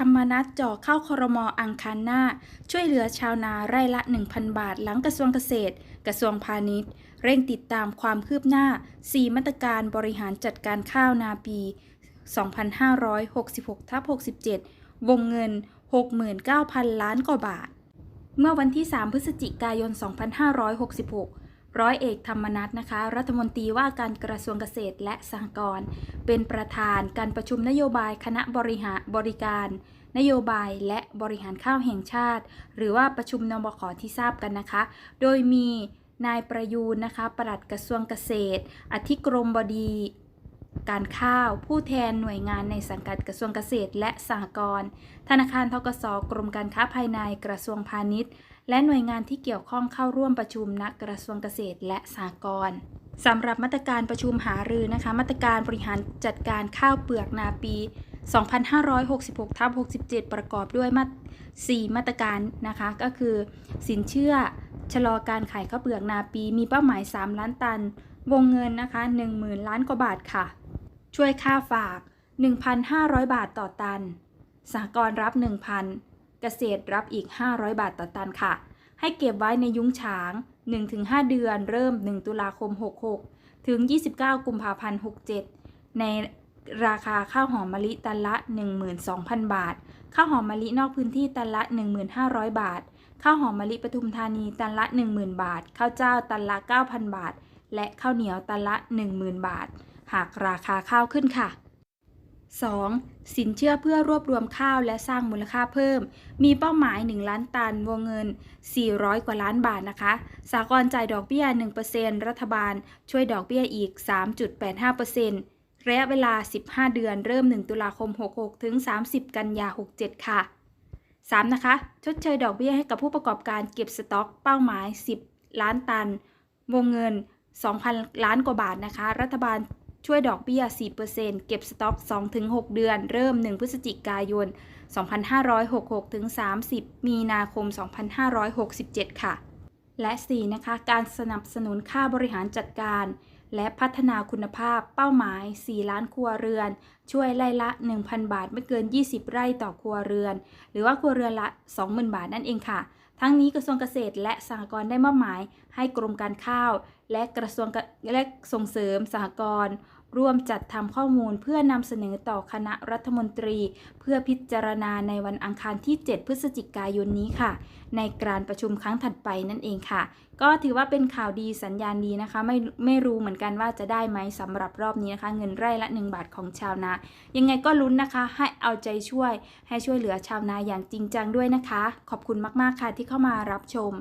ธรรมนัฐจ่อเข้าครมอังคารหน้า ช่วยเหลือชาวนาไร่ละ 1,000 บาท หลังกระทรวงเกษตร กระทรวงพาณิชย์ เร่งติดตามความคืบหน้า 4 มาตรการบริหารจัดการข้าวนาปี 2566ทับ67 วงเงิน 69,000 ล้านกว่าบาท เมื่อวันที่ 3 พฤศจิกายน 2566 ร้อยเอกธรรมนัฐนะคะ รัฐมนตรีว่าการกระทรวงเกษตรและสหกรณ์เป็นประธานการประชุมนโยบายคณะบริหารบริการ นโยบายและบริหารข้าวแห่งชาติ หรือว่าประชุมนบขที่ทราบกันนะคะ โดยมีนายประยูนนะคะ ปลัดกระทรวงเกษตร อธิกรมบดี การข้าว ผู้แทนหน่วยงานในสังกัดกระทรวงเกษตรและสหกรณ์ธนาคารทกสกรมการค้าภายในกระทรวงพาณิชย์ และหน่วยงานที่เกี่ยวข้องเข้าร่วมประชุมณกระทรวงเกษตรและสหกรณ์สำหรับมาตรการประชุมหารือนะคะ มาตรการบริหารจัดการข้าวเปลือกนาปี 2566ทับ67 ประกอบด้วยมา4มาตรการนะคะ ก็คือ สินเชื่อชะลอการขายข้าวเปลือกนาปี มีเป้าหมาย 3 ล้านตัน วงเงินนะคะ 10,000 ล้านกว่าบาทค่ะ ช่วยค่าฝาก 1,500 บาทต่อตัน สหกรณ์รับ 1,000 เกษตรรับอีก 500 บาทต่อตันค่ะ ให้เก็บไว้ในยุ้งฉาง 1-5 เดือน เริ่ม 1 ตุลาคม 66 ถึง 29 กุมภาพันธ์ 67 ในราคาข้าวหอมมะลิตันละ 12,000 บาท ข้าวหอมมะลินอกพื้นที่ตันละ 1,500 บาท ข้าวหอมมะลิปทุมธานีตันละ 10,000 บาท ข้าวเจ้าตันละ 9,000 บาท และข้าวเหนียวตันละ 10,000 บาท หากราคาข้าวขึ้นค่ะ 2. สินเชื่อเพื่อรวบรวมข้าวและสร้างมูลค่าเพิ่ม มีเป้าหมาย 1 ล้านตัน วงเงิน 400 กว่าล้านบาทนะคะสากลจ่ายดอกเบี้ย 1%รัฐบาล ช่วยดอกเบี้ยอีก 3.85%ระยะเวลา 15 เดือน เริ่ม 1 ตุลาคม 66 ถึง 30 กันยา 67 ค่ะ 3. นะคะ ชดเชยดอกเบี้ยให้กับผู้ประกอบการเก็บสต็อก เป้าหมาย 10 ล้านตัน วงเงิน 2,000 ล้านกว่าบาทนะคะ รัฐบาล ช่วยดอกเบี้ย 4%เก็บสต็อก 2-6 เดือน เริ่ม 1 พฤศจิกายน 2566 ถึง 30 มีนาคม 2567 ค่ะ และ 4 นะคะ การสนับสนุนค่าบริหารจัดการ และพัฒนาคุณภาพเป้าหมาย 4 ล้านครัวเรือน ช่วยไล่ละ 1,000 บาทไม่เกิน 20 ไร่ต่อครัวเรือน หรือว่าครัวเรือนละ 20,000 บาทนั่นเองค่ะ ทั้งนี้กระทรวงเกษตรและสหกรณ์ได้มอบหมาย ให้กรมการข้าว และกระทรวงและส่งเสริมสหกรณ์ ร่วมจัดทำข้อมูลเพื่อนำเสนอต่อคณะรัฐมนตรี เพื่อพิจารณาในวันอังคารที่ 7 พฤศจิกายนนี้ค่ะ ในการประชุมครั้งถัดไปนั่นเองค่ะ ก็ถือว่าเป็นข่าวดีสัญญาณดีนะคะ ไม่ไม่รู้เหมือนกันว่าจะได้ไหมสำหรับรอบนี้นะคะ เงินไร่ละ 1 บาทของชาวนา ยังไงก็ลุ้นนะคะ ให้เอาใจช่วย ให้ช่วยเหลือชาวนาอย่างจริงจังด้วยนะคะ ขอบคุณมากๆค่ะที่เข้ามารับชม